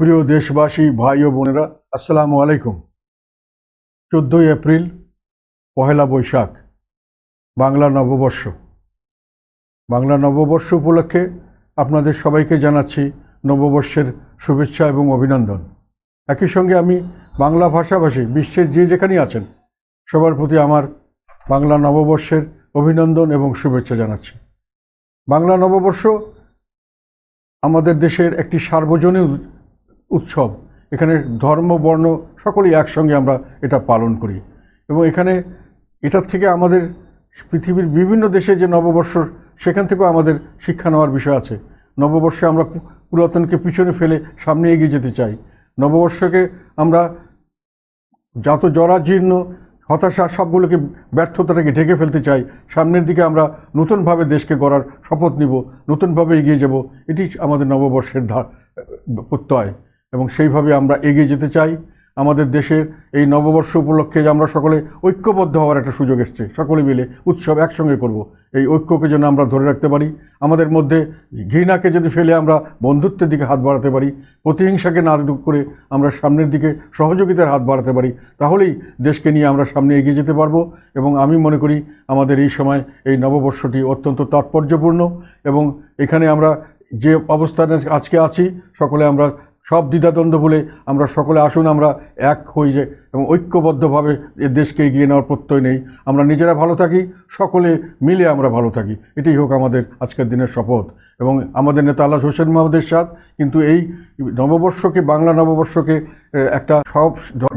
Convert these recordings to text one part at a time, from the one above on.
প্রিয় দেশবাসী, ভাই ও বোনেরা, আসসালামু আলাইকুম। চোদ্দোই এপ্রিল, পহেলা বৈশাখ, বাংলা নববর্ষ। বাংলা নববর্ষ উপলক্ষে আপনাদের সবাইকে জানাচ্ছি নববর্ষের শুভেচ্ছা এবং অভিনন্দন। একই সঙ্গে আমি বাংলা ভাষাভাষী, বিশ্বের যে যেখানেই আছেন, সবার প্রতি আমার বাংলা নববর্ষের অভিনন্দন এবং শুভেচ্ছা জানাচ্ছি। বাংলা নববর্ষ আমাদের দেশের একটি সার্বজনীন উৎসব। এখানে ধর্ম, বর্ণ সকলেই একসঙ্গে আমরা এটা পালন করি। এবং এখানে এটার থেকে আমাদের পৃথিবীর বিভিন্ন দেশে যে নববর্ষ, সেখান থেকেও আমাদের শিক্ষা নেওয়ার বিষয় আছে। নববর্ষে আমরা পুরাতনকে পিছনে ফেলে সামনে এগিয়ে যেতে চাই। নববর্ষকে আমরা যত জরাজীর্ণ হতাশা সবগুলোকে ব্যর্থতাটাকে ঢেকে ফেলতে চাই, সামনের দিকে আমরা নতুনভাবে দেশকে গড়ার শপথ নিব, নতুনভাবে এগিয়ে যাব। এটি আমাদের নববর্ষের ধা, প্রত্যয়। এবং সেইভাবে আমরা এগিয়ে যেতে চাই। আমাদের দেশের এই নববর্ষ উপলক্ষে যে আমরা সকলে ঐক্যবদ্ধ হওয়ার একটা সুযোগ এসছে। সকলে মিলে উৎসব একসঙ্গে করব। এই ঐক্যকে যেন আমরা ধরে রাখতে পারি। আমাদের মধ্যে ঘৃণাকে যদি ফেলে আমরা বন্ধুত্বের দিকে হাত বাড়াতে পারি, প্রতিহিংসাকে না করে আমরা সামনের দিকে সহযোগিতার হাত বাড়াতে পারি, তাহলেই দেশকে নিয়ে আমরা সামনে এগিয়ে যেতে পারব এবং আমি মনে করি আমাদের এই সময় এই নববর্ষটি অত্যন্ত তাৎপর্যপূর্ণ এবং এখানে আমরা যে অবস্থানে আজকে আছি, সকলে আমরা সব দ্বিধাদ্বন্দ্ব বলে আমরা সকলে আসুন, আমরা এক হয়ে যাই এবং ঐক্যবদ্ধভাবে এ দেশকে এগিয়ে নেওয়ার প্রত্যয় নেই। আমরা নিজেরা ভালো থাকি, সকলে মিলে আমরা ভালো থাকি। এটাই হোক আমাদের আজকের দিনের শপথ। এবং আমাদের নেতা আল্লাহ হোসেন মাহমুদের সাথ কিন্তু এই নববর্ষকে, বাংলা নববর্ষকে একটা সব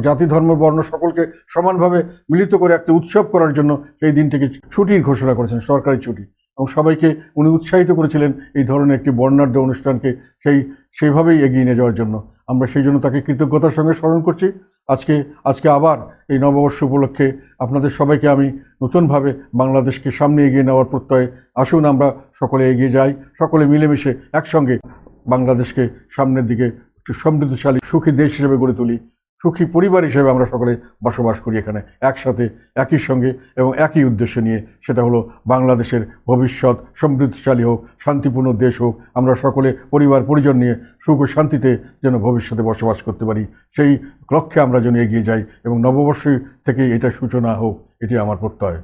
জাতি, ধর্ম, বর্ণ সকলকে সমানভাবে মিলিত করে একটা উৎসব করার জন্য এই দিনটিকে ছুটির ঘোষণা করেছেন, সরকারি ছুটি। এবং সবাইকে উনি উৎসাহিত করেছিলেন এই ধরনের একটি বর্ণাঢ্য অনুষ্ঠানকে সেই, সেইভাবেই এগিয়ে নিয়ে যাওয়ার জন্য। আমরা সেই জন্য তাকে কৃতজ্ঞতার সঙ্গে স্মরণ করছি। আজকে আজকে আবার এই নববর্ষ উপলক্ষে আপনাদের সবাইকে আমি নতুনভাবে বাংলাদেশকে সামনে এগিয়ে নেওয়ার প্রত্যয়ে আসুন, আমরা সকলে এগিয়ে যাই, সকলে মিলেমিশে একসঙ্গে বাংলাদেশকে সামনের দিকে একটু সমৃদ্ধশালী, সুখী দেশ হিসেবে গড়ে তুলি। সুখী পরিবার হিসেবে আমরা সকলে বসবাস করি এখানে, একসাথে, একই সঙ্গে এবং একই উদ্দেশ্য নিয়ে। সেটা হলো বাংলাদেশের ভবিষ্যৎ, সমৃদ্ধশালী হোক, শান্তিপূর্ণ দেশ হোক, আমরা সকলে পরিবার, পরিজন নিয়ে সুখ ও শান্তিতে যেন ভবিষ্যতে বসবাস করতে পারি। সেই লক্ষ্যে আমরা যেন এগিয়ে যাই এবং নববর্ষ থেকে এটা সূচনা হোক, এটি আমার প্রত্যয়।